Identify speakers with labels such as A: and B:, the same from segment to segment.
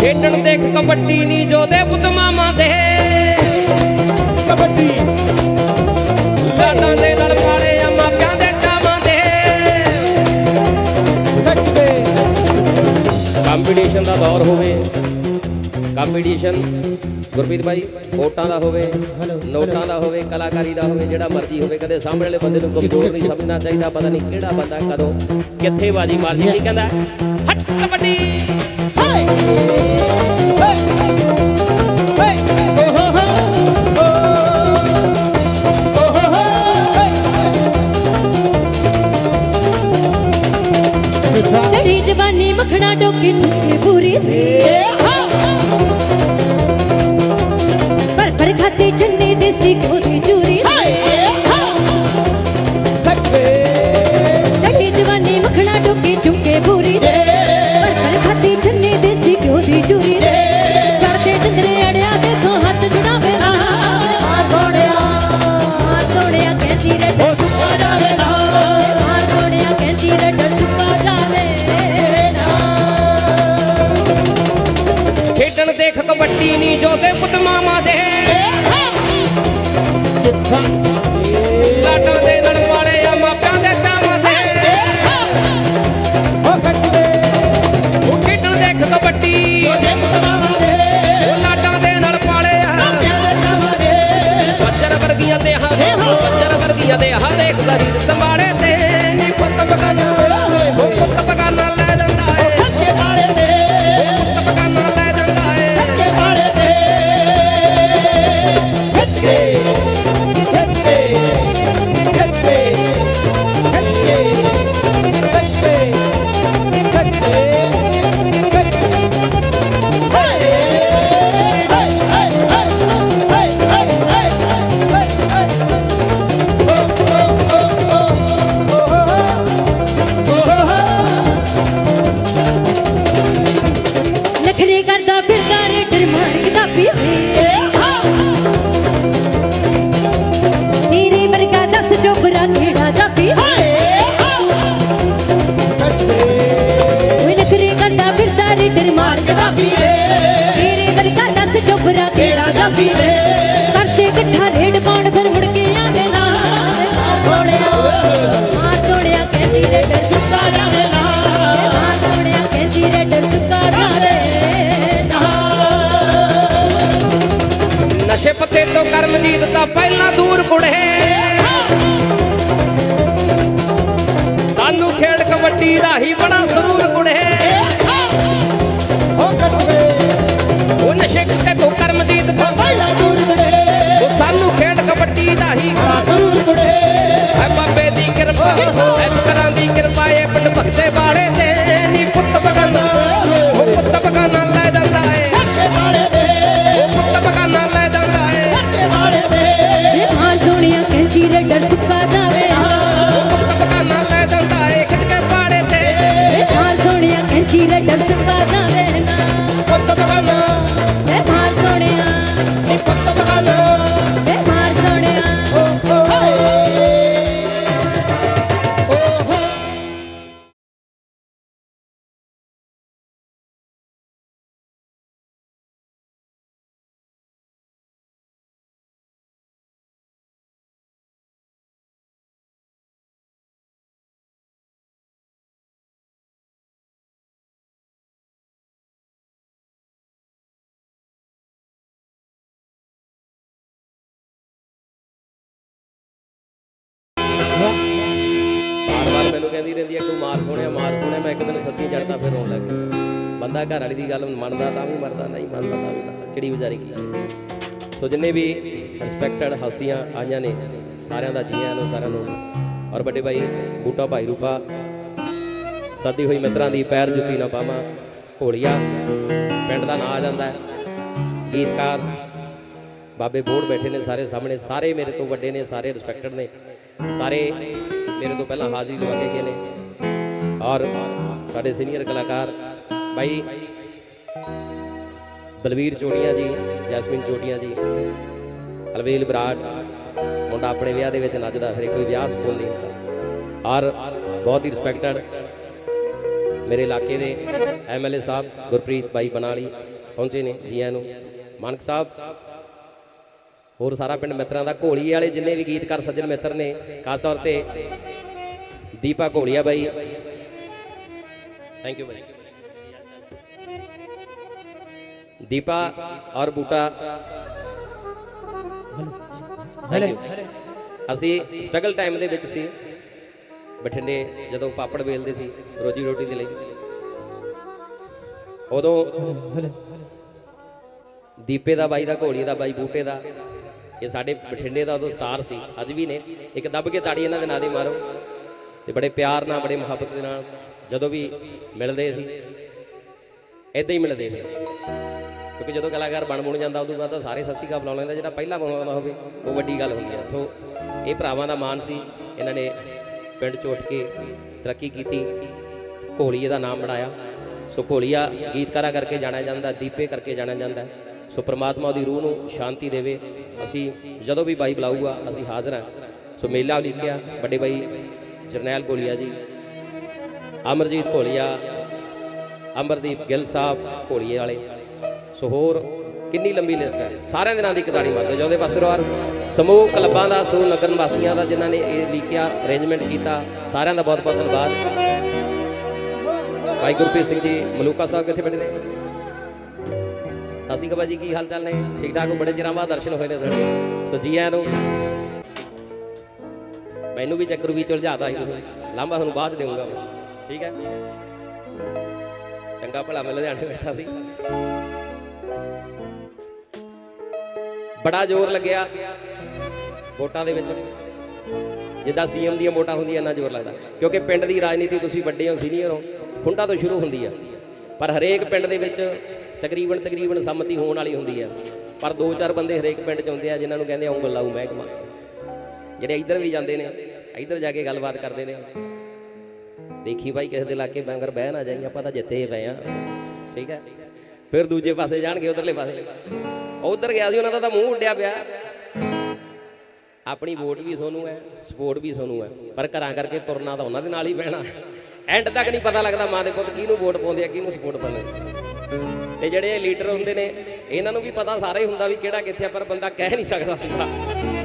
A: ਖੇਡਣ ਦੇਖ ਕਬੱਡੀ ਨਹੀਂ ਜੋਦੇ ਪੁੱਤ ਮਾਮਾ ਦੇ।
B: ਕਬੱਡੀ।
A: ਲਾਡਾਂ ਦੇ ਨਾਲ ਪਾਲੇ ਆ ਮਾਪਿਆਂ ਦੇ ਚਾਵਾਂ ਦੇ।
B: ਸੱਚ ਦੇ।
A: ਕੰਪੀਟੀਸ਼ਨ ਦਾ ਦੌਰ ਹੋਵੇ। ਕੰਪੀਟੀਸ਼ਨ ਗੁਰਪ੍ਰੀਤ ਭਾਈ ਵੋਟਾਂ ਦਾ ਹੋਵੇ ਨੋਟਾਂ ਦਾ ਹੋਵੇ ਕਲਾਕਾਰੀ ਦਾ ਹੋਵੇ ਜਿਹੜਾ ਮਰਜ਼ੀ ਹੋਵੇ ਕਦੇ ਸਾਹਮਣੇ ਵਾਲੇ ਬੰਦੇ ਨੂੰ ਕਮਜ਼ੋਰ ਨਹੀਂ ਸਮਝਣਾ ਚਾਹੀਦਾ ਪਤਾ ਨਹੀਂ ਕਿਹੜਾ ਬੰਦਾ ਕਦੋਂ ਕਿੱਥੇ ਬਾਜੀ ਮਾਰਦੀ ਕੀ ਕਹਿੰਦਾ? ਹੱਟ ਕਬੱਡੀ!
B: ਹਾਏ
C: ਤੇਰੀ ਜਵਾਨੀ ਮੱਖਣਾ ਡੋਕੇ ਚੁੱਕੇ ਪੂਰੀ ਪਰ
A: Mexico 对呀。ਪਹਿਲਾਂ ਦੂਰ ਸਾਨੂੰ ਖੇਡ ਕਬੱਡੀ ਦਾ ਹੀ ਬੜਾ ਸਰੂਰ ਹੈ। ਉਹ ਨਸ਼ੇ ਪੱਤੇ ਤੋਂ ਕਰਮਜੀਤ ਤੋਂ ਉਹ ਸਾਨੂੰ ਖੇਡ ਕਬੱਡੀ ਦਾ ਹੀ ਹੈ।
C: ਕਹਿੰਦੀ
A: ਰਹਿੰਦੀ ਹੈ ਤੂੰ ਮਾਰ ਸੋਹਣਿਆ ਮਾਰ ਸੋਹਣਿਆ, ਮੈਂ ਇੱਕ ਦਿਨ ਸੱਚੀ ਚੜਦਾ ਫਿਰ ਰੋਣ ਲੱਗ ਗਿਆ। ਬੰਦਾ ਘਰ ਵਾਲੀ ਦੀ ਗੱਲ ਮੰਨਦਾ ਤਾਂ ਵੀ ਮਰਦਾ, ਨਹੀਂ ਮੰਨਦਾ ਤਾਂ ਵੀ ਮਰਦਾ। ਚਿੜੀ ਵਿਚਾਰੀ ਕੀ ਸੋ ਜਿੰਨੇ ਵੀ ਰਿਸਪੈਕਟਡ ਹਸਤੀਆਂ ਆਈਆਂ ਨੇ, ਸਾਰਿਆਂ ਦਾ ਜੀ ਨੂੰ ਸਾਰਿਆਂ ਨੂੰ। ਔਰ ਵੱਡੇ ਭਾਈ, ਬੂਟਾ ਭਾਈ ਰੂਪਾ, ਸਦੀ ਹੋਈ ਮਿੱਤਰਾਂ ਦੀ ਪੈਰ ਜੁੱਤੀ ਨਾ ਪਾਵਾਂ ਘੋੜੀਆ ਪਿੰਡ ਦਾ ਨਾਂ ਆ ਜਾਂਦਾ ਹੈ। ਗੀਤਕਾਰ, ਬਾਬੇ ਬੋੜ ਬੈਠੇ ਨੇ ਸਾਰੇ ਸਾਹਮਣੇ, ਸਾਰੇ ਮੇਰੇ ਤੋਂ ਵੱਡੇ ਨੇ, ਸਾਰੇ ਰਿਸਪੈਕਟਡ ਨੇ। ਸਾਰੇ ਮੇਰੇ ਤੋਂ ਪਹਿਲਾਂ ਹਾਜ਼ਰੀ ਲਵਾ ਕੇ ਗਏ ਨੇ। ਔਰ ਸਾਡੇ ਸੀਨੀਅਰ ਕਲਾਕਾਰ ਭਾਈ ਬਲਵੀਰ ਚੋਟੀਆਂ ਜੀ, ਜੈਸਮਿਨ ਚੋਟੀਆਂ ਜੀ ਅਲਵੇਲ ਬਰਾੜ, ਮੁੰਡਾ ਆਪਣੇ ਵਿਆਹ ਦੇ ਵਿੱਚ ਨੱਚਦਾ, ਫਿਰ ਕੋਈ ਵਿਆਹ ਸਕੂਲ ਨਹੀਂ ਹੁੰਦਾ। ਔਰ ਬਹੁਤ ਹੀ ਰਿਸਪੈਕਟਡ ਮੇਰੇ ਇਲਾਕੇ ਦੇ ਐਮਐਲਏ ਸਾਹਿਬ ਗੁਰਪ੍ਰੀਤ ਬਾਈ ਬਨਾਲੀ ਪਹੁੰਚੇ ਨੇ ਜੀਆਂ ਨੂੰ। ਮਾਨਕ ਸਾਹਿਬ ਹੋਰ ਸਾਰਾ ਪਿੰਡ ਮਿੱਤਰਾਂ ਦਾ ਘੋਲੀ ਵਾਲੇ ਜਿੰਨੇ ਵੀ ਗੀਤਕਾਰ ਸੱਜਣ ਮਿੱਤਰ ਨੇ ਖਾਸ ਤੌਰ ਤੇ ਦੀਪਾ ਘੋਲੀਆ ਬਾਈ। ਥੈਂਕ ਯੂ ਬਾਈ। ਦੀਪਾ ਔਰ ਬੂਟਾ।
B: ਹਲੇ
A: ਅਸੀਂ ਸਟਰਗਲ ਟਾਈਮ ਦੇ ਵਿੱਚ ਸੀ। ਬਠਿੰਡੇ ਜਦੋਂ ਪਾਪੜ ਵੇਲਦੇ ਸੀ ਰੋਜੀ ਰੋਟੀ ਦੇ ਲਈ। ਉਦੋਂ ਦੀਪੇ ਦਾ ਬਾਈ ਦਾ ਘੋੜੀ ਦਾ ਬਾਈ ਬੂਟੇ ਦਾ। ਇਹ ਸਾਡੇ ਬਠਿੰਡੇ ਦਾ ਉਦੋਂ ਸਟਾਰ ਸੀ, ਅੱਜ ਵੀ ਨੇ। ਇੱਕ ਦੱਬ ਕੇ ਤਾੜੀ ਇਹਨਾਂ ਦੇ ਨਾਂ ਦੀ ਮਾਰੋ। ਤੇ ਬੜੇ ਪਿਆਰ ਨਾਲ, ਬੜੇ ਮੁਹੱਬਤ ਦੇ ਨਾਲ ਜਦੋਂ ਵੀ ਮਿਲਦੇ ਸੀ ਇਦਾਂ ਹੀ ਮਿਲਦੇ ਸੀ। ਕਿਉਂਕਿ ਜਦੋਂ ਕਲਾਕਾਰ ਬਣ ਬਣ ਜਾਂਦਾ, ਉਦੋਂ ਬਾਅਦ ਤਾਂ ਸਾਰੇ ਸੱਸੀ ਕਾ ਬੁਲਾ ਲੈਂਦਾ ਜਿਹੜਾ ਪਹਿਲਾਂ ਬੁਲਾਉਂਦਾ ਹੋਵੇ, ਉਹ ਵੱਡੀ ਗੱਲ ਹੁੰਦੀ ਹੈ ਸੋ ਇਹ ਭਰਾਵਾਂ ਦਾ ਮਾਣ ਸੀ। ਇਹਨਾਂ ਨੇ ਪਿੰਡ 'ਚੋਂ ਉੱਠ ਕੇ ਤਰੱਕੀ ਕੀਤੀ, ਘੋਲੀਏ ਦਾ ਨਾਮ ਬਣਾਇਆ। ਸੋ ਘੋਲੀਆ ਗੀਤਕਾਰਾ ਕਰਕੇ ਜਾਣਿਆ ਜਾਂਦਾ, ਦੀਪੇ ਕਰਕੇ ਜਾਣਿਆ ਜਾਂਦਾ। ਸੋ ਪ੍ਰਮਾਤਮਾ ਦੀ ਰੂਹ ਨੂੰ ਸ਼ਾਂਤੀ ਦੇਵੇ। ਅਸੀਂ ਜਦੋਂ ਵੀ ਬਾਈ ਬੁਲਾਊਗਾ, ਅਸੀਂ ਹਾਜ਼ਰ ਹਾਂ। ਸੋ ਮੇਲਾ ਲਿਖਿਆ ਵੱਡੇ ਬਾਈ ਜਰਨੈਲ ਘੋਲੀਆ ਜੀ, ਅਮਰਜੀਤ ਘੋਲੀਆ ਅਮਰਦੀਪ ਗਿੱਲ ਸਾਹਿਬ ਘੋਲੀਏ ਵਾਲੇ। ਸੋ ਹੋਰ ਕਿੰਨੀ ਲੰਬੀ ਲਿਸਟ ਹੈ। ਸਾਰਿਆਂ ਦੇ ਨਾਂ ਦੀ ਕਤਾੜੀ ਮਾਰਦੇ ਜਾਂਦੇ ਪਾਸੇ ਰੋਰ ਸਮੂਹ ਕਲੱਬਾਂ ਦਾ, ਸਮੂਹ ਨਗਰ ਵਾਸੀਆਂ ਦਾ ਜਿਨ੍ਹਾਂ ਨੇ ਇਹ ਲਿਖਿਆ ਅਰੇਂਜਮੈਂਟ ਕੀਤਾ, ਸਾਰਿਆਂ ਦਾ ਬਹੁਤ ਬਹੁਤ ਧੰਨਵਾਦ। ਭਾਈ ਗੁਰਪ੍ਰੀਤ ਸਿੰਘ ਜੀ, ਮਲੂਕਾ ਸਾਹਿਬ ਕਿੱਥੇ ਬੈਠੇ ਨੇ? ਸਤਿ ਸ਼੍ਰੀ ਅਕਾਲ ਜੀ ਕੀ ਹਾਲ ਚਾਲ ਨੇ? ਠੀਕ ਠਾਕ ਬੜੇ ਚਿਰਾਂ ਬਾਅਦ ਦਰਸ਼ਨ ਹੋਏ ਨੇ ਤੁਹਾਡੇ। ਸੋ ਜੀ ਆਇਆਂ ਨੂੰ, ਮੈਨੂੰ ਵੀ ਚੱਕਰ ਵੀ ਉਲਝਾਤਾ ਸੀ ਤੁਸੀਂ। ਲਾਂਭਾ ਤੁਹਾਨੂੰ ਬਾਅਦ 'ਚ ਦੇਵਾਂਗਾ ਠੀਕ ਹੈ? ਚੰਗਾ ਭਲਾ ਮੈਂ ਲੁਧਿਆਣੇ ਬੈਠਾ ਸੀ। ਬੜਾ ਜ਼ੋਰ ਲੱਗਿਆ ਵੋਟਾਂ ਦੇ ਵਿੱਚ। ਜਿੱਦਾਂ ਸੀਐਮ ਦੀਆਂ ਵੋਟਾਂ ਹੁੰਦੀਆਂ, ਇੰਨਾ ਜ਼ੋਰ ਲੱਗਦਾ। ਕਿਉਂਕਿ ਪਿੰਡ ਦੀ ਰਾਜਨੀਤੀ ਤੁਸੀਂ ਵੱਡੇ ਹੋ, ਸੀਨੀਅਰ ਹੋ, ਖੁੰਡਾ ਤੋਂ ਸ਼ੁਰੂ ਹੁੰਦੀ ਆ। ਪਰ ਹਰੇਕ ਪਿੰਡ ਦੇ ਵਿੱਚ ਤਕਰੀਬਨ ਤਕਰੀਬਨ ਸੰਮਤੀ ਹੋਣ ਵਾਲੀ ਹੁੰਦੀ ਆ। ਪਰ ਦੋ ਚਾਰ ਬੰਦੇ ਹਰੇਕ ਪਿੰਡ 'ਚ ਆਉਂਦੇ ਆ, ਜਿਨ੍ਹਾਂ ਨੂੰ ਕਹਿੰਦੇ ਆਉਂ ਗੱਲਾਉ ਮਹਿਕਮਾ। ਜਿਹੜੇ ਇੱਧਰ ਵੀ ਜਾਂਦੇ ਨੇ, ਇੱਧਰ ਜਾ ਕੇ ਗੱਲਬਾਤ ਕਰਦੇ ਨੇ। ਦੇਖੀ ਭਾਈ ਕਿਸੇ ਦੇ ਇਲਾਕੇ ਬੰਗਰ ਬਹਿ ਨਾ ਜਾਈ, ਆਪਾਂ ਤਾਂ ਜਿੱਥੇ ਹੀ ਪਏ ਆ। ਠੀਕ ਹੈ ਫਿਰ ਦੂਜੇ ਪਾਸੇ ਜਾਣਗੇ, ਉਧਰਲੇ ਪਾਸੇ। ਉਧਰ ਗਿਆ ਸੀ, ਉਹਨਾਂ ਦਾ ਤਾਂ ਮੂੰਹ ਉੱਡਿਆ ਪਿਆ। ਆਪਣੀ ਵੋਟ ਵੀ ਸੋਨੂੰ ਹੈ ਸਪੋਰਟ ਵੀ ਸੋਨੂੰ ਹੈ ਪਰ ਘਰਾਂ ਕਰਕੇ ਤੁਰਨਾ ਤਾਂ ਉਹਨਾਂ ਦੇ ਨਾਲ ਹੀ ਪੈਣਾ। ਐਂਡ ਤੱਕ ਨਹੀਂ ਪਤਾ ਲੱਗਦਾ ਮਾਂ ਦੇ ਪੁੱਤ ਕਿਹਨੂੰ ਵੋਟ ਪਾਉਂਦੇ ਆ, ਕਿਹਨੂੰ ਸਪੋਰਟ ਪਾਉਂਦੇ ਤੇ ਜਿਹੜੇ ਲੀਡਰ ਹੁੰਦੇ ਨੇ, ਇਹਨਾਂ ਨੂੰ ਵੀ ਪਤਾ ਸਾਰਾ ਹੀ ਹੁੰਦਾ ਵੀ ਕਿਹੜਾ ਕਿੱਥੇ ਪਰ ਬੰਦਾ ਕਹਿ ਨਹੀਂ ਸਕਦਾ ਹੁੰਦਾ।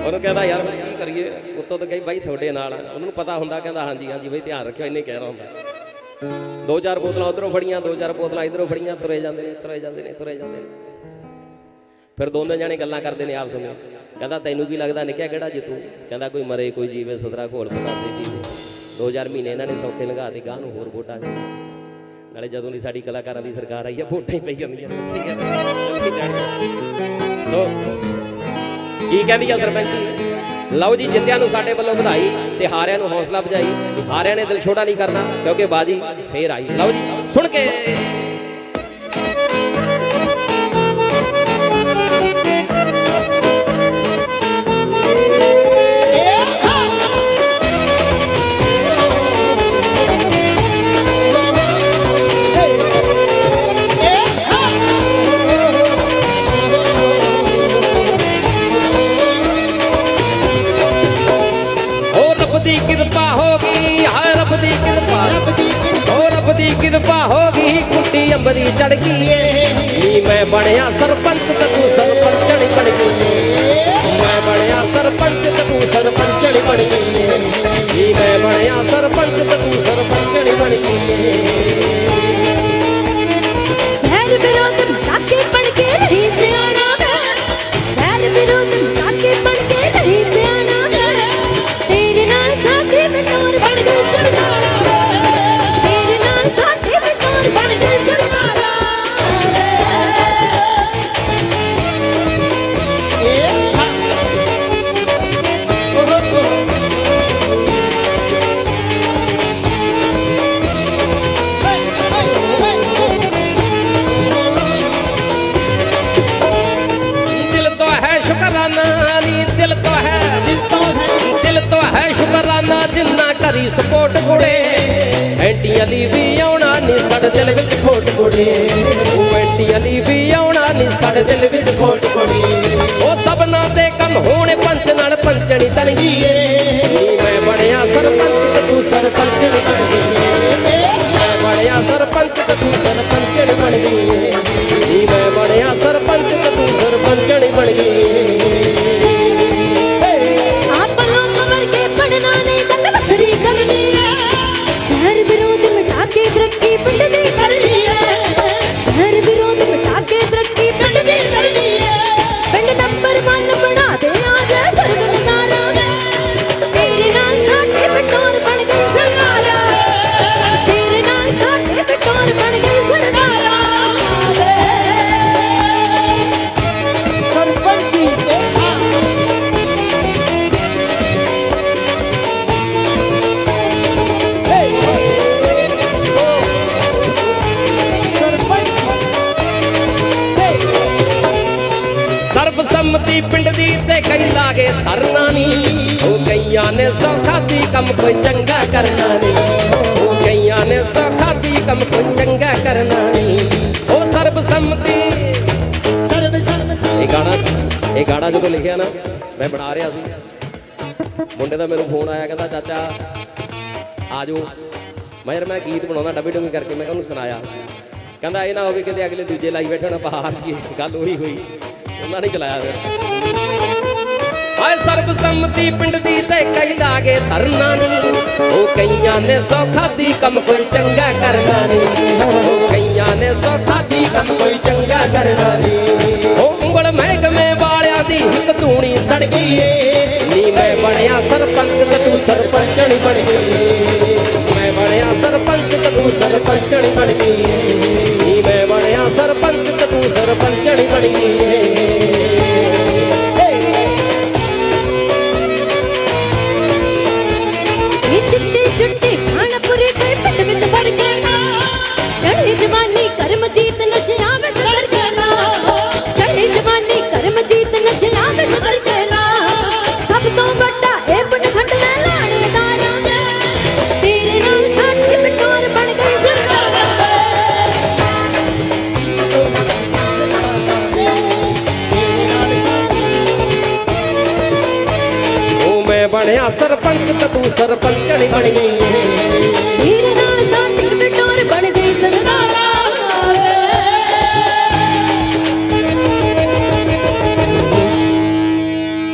A: ਉਹਨੂੰ ਕਹਿੰਦਾ, ਯਾਰ ਕੀ ਕਰੀਏ? ਉੱਤੋਂ ਤਾਂ ਕਹੀ, ਬਾਈ, ਤੁਹਾਡੇ ਨਾਲ ਉਹਨਾਂ ਨੂੰ ਪਤਾ ਹੁੰਦਾ, ਕਹਿੰਦਾ, ਹਾਂਜੀ ਹਾਂਜੀ, ਬਈ, ਧਿਆਨ ਰੱਖਿਓ, ਇੰਨੇ ਕਹਿ ਰਹਾ ਹੁੰਦਾ। ਦੋ ਚਾਰ ਬੋਤਲਾਂ ਉਧਰੋਂ ਫੜੀਆਂ, ਦੋ ਚਾਰ ਬੋਤਲਾਂ ਇਧਰੋਂ ਫੜੀਆਂ, ਤੁਰੇ ਜਾਂਦੇ ਨੇ, ਤੁਰੇ ਜਾਂਦੇ ਨੇ, ਤੁਰੇ ਜਾਂਦੇ ਨੇ। ਫਿਰ ਦੋਨੇ ਜਾਣੇ ਗੱਲਾਂ ਕਰਦੇ ਨੇ ਆਪਸ ਵਿੱਚ। ਕਹਿੰਦਾ, ਤੈਨੂੰ ਕੀ ਲੱਗਦਾ ਨਿਕਿਆ ਕਿਹੜਾ ਜਿੱਤੂ ਕਹਿੰਦਾ, ਕੋਈ ਮਰੇ, ਕੋਈ ਜੀਵੇ ਸੁਧਰਾ ਘੋਲ, ਪਤਾਸੇ ਜੀਵੇ। 2000 ਮਹੀਨੇ ਇਹਨਾਂ ਨੇ ਸੌਖੇ ਲੰਘਾ ਦੇ ਗਾਂ ਨੂੰ ਹੋਰ ਵੋਟਾਂ ਨਾਲੇ ਜਦੋਂ ਦੀ ਸਾਡੀ ਕਲਾਕਾਰਾਂ ਦੀ ਸਰਕਾਰ ਆਈ ਹੈ ਵੋਟਾਂ ਹੀ ਪਈ ਜਾਂਦੀਆਂ ਸੋ ਕੀ ਕਹਿੰਦੀ ਆ ਸਰਪੰਚੀ? ਲਓ ਜੀ, ਜਿੱਤਿਆਂ ਨੂੰ ਸਾਡੇ ਵੱਲੋਂ ਵਧਾਈ ਤੇ ਹਾਰਿਆਂ ਨੂੰ ਹੌਸਲਾ ਵਜਾਈ ਹਾਰਿਆਂ ਨੇ ਦਿਲ ਛੋਟਾ ਨਹੀਂ ਕਰਨਾ, ਕਿਉਂਕਿ ਬਾਜੀ ਫੇਰ ਆਈ। ਲਓ ਜੀ, ਸੁਣ ਕੇ। ਬਣਿਆ ਸਰਪੰਚ ਤੂੰ ਸਰਪੰਚਣੀ ਬਣ ਗਈ ਮੈਂ ਬਣਿਆ ਸਰਪੰਚ ਤੂੰ ਸਰਪੰਚਣੀ ਬਣ ਗਈ ਮੈਂ ਬਣਿਆ ਸਰਪੰਚ ਤੂੰ ਸਰਪੰਚ ਜਿੰਨਾ ਸਪੋਰਟ ਕੁੜੇ ਐਂਟੀਆਂ ਲਈ ਵੀ ਆਉਣਾ ਨੀ ਸਾਡੇ ਦਿਲ ਵਿੱਚ ਖੋਟ ਕੁੜੇ ਉਹ ਐਂਟੀਆਂ ਲਈ ਵੀ ਆਉਣਾ ਨੀ ਸਾਡੇ ਦਿਲ ਵਿੱਚ ਖੋਟ ਕੁੜੀ ਸਰਬਸੰਮਤੀ ਪਿੰਡ ਦੀ ਤੇ ਕਈ ਲਾਗੇ ਧਰਨਾ ਨਹੀਂ ਉਹ ਕਈਆਂ ਨੇ ਸੌਖਾ ਦੀ ਕੰਮ ਕੋਈ ਚੰਗਾ ਕਰਨਾ ਨਹੀਂ ਉਹ ਕਈਆਂ ਨੇ ਸੌਖਾ ਦੀ ਕੰਮ ਕੋਈ ਚੰਗਾ ਕਰਨਾ ਨਹੀਂ ਉਹ
B: ਸਰਬ ਸਰਬ
A: ਇਹ ਗਾਣਾ ਇਹ ਗਾਣਾ ਜਦੋਂ ਲਿਖਿਆ ਨਾ ਮੈਂ ਬਣਾ ਰਿਹਾ ਸੀ। ਮੁੰਡੇ ਦਾ ਮੈਨੂੰ ਫੋਨ ਆਇਆ ਕਹਿੰਦਾ ਚਾਚਾ ਆ ਜਾਓ ਮੈਂ ਯਾਰ ਮੈਂ ਗੀਤ ਬਣਾਉਂਦਾ ਡੱਬੇ ਡੁੱਬੀ ਕਰਕੇ ਮੈਂ ਉਹਨੂੰ ਸੁਣਾਇਆ। ਕਹਿੰਦਾ ਇਹ ਨਾ ਹੋਵੇ ਕਿਤੇ ਅਗਲੇ ਦੂਜੇ ਲਾਈ ਬੈਠੇ ਹੋਣ ਬਾਹਰ ਜੀ ਗੱਲ ਉਹੀ ਹੋਈ। ਉਹਨਾਂ ਨੇ ਚਲਾਇਆ ਫਿਰ। ਹਾਏ, ਸਰਬਸੰਮਤੀ ਪਿੰਡ ਦੀ ਤੇ ਕਈ ਲਾਗੇ ਧਰਨਾ ਨਹੀਂ। ਉਹ ਕਈਆਂ ਨੇ ਸੌਖਾ ਦੀ ਕੰਮ ਕੋਈ ਚੰਗਾ ਕਰਨਾ ਨਹੀਂ। ਉਹ ਕਈਆਂ ਨੇ ਸੌਖਾ ਦੀ ਕੰਮ ਕੋਈ ਚੰਗਾ ਕਰਨਾ ਨਹੀਂ। ਉਹ ਉਂਗਲ ਮਹਿਕਮੇ ਵਾਲਿਆਂ ਦੀ ਹਿੱਕ ਧੂਣੀ ਸੜ ਗਈ ਏ। ਨੀ ਮੈਂ ਬਣਿਆ ਸਰਪੰਚ ਤੇ ਤੂੰ ਸਰਪੰਚਣੀ ਬਣ ਗਈ ਮੈਂ ਬਣਿਆ ਸਰਪੰਚ ਤੇ ਤੂੰ ਸਰਪੰਚਣੀ ਬਣ ਗਈ ਸਰਪੰਚਣੀ ਬਣ ਗਈ
C: ਤੇਰੇ ਨਾਲ ਸਾਡੀ ਬਟੋਰ ਬਣ ਗਈ ਸਰਕਾਰਾਂ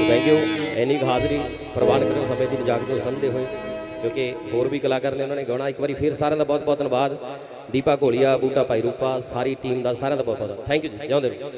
A: ਥੈਂਕ ਯੂ ਇੰਨੀ ਕੁ ਹਾਜ਼ਰੀ ਪ੍ਰਵਾਨ ਕਰੋ ਸਮੇਂ ਦੀ ਮਜ਼ਾਕ ਨੂੰ ਸਮਝਦੇ ਹੋਏ ਕਿਉਂਕਿ ਹੋਰ ਵੀ ਕਲਾਕਾਰ ਨੇ ਉਹਨਾਂ ਨੇ ਗਾਉਣਾ। ਇੱਕ ਵਾਰੀ ਫੇਰ ਸਾਰਿਆਂ ਦਾ ਬਹੁਤ ਬਹੁਤ ਧੰਨਵਾਦ। ਦੀਪਾ ਘੋਲੀਆ ਬੂਟਾ ਭਾਈ ਰੂਪਾ ਸਾਰੀ ਟੀਮ ਦਾ ਸਾਰਿਆਂ ਦਾ ਬਹੁਤ ਬਹੁਤ ਥੈਂਕ ਯੂ ਜੀ। ਜਿਉਂਦੇ ਰਹੋ।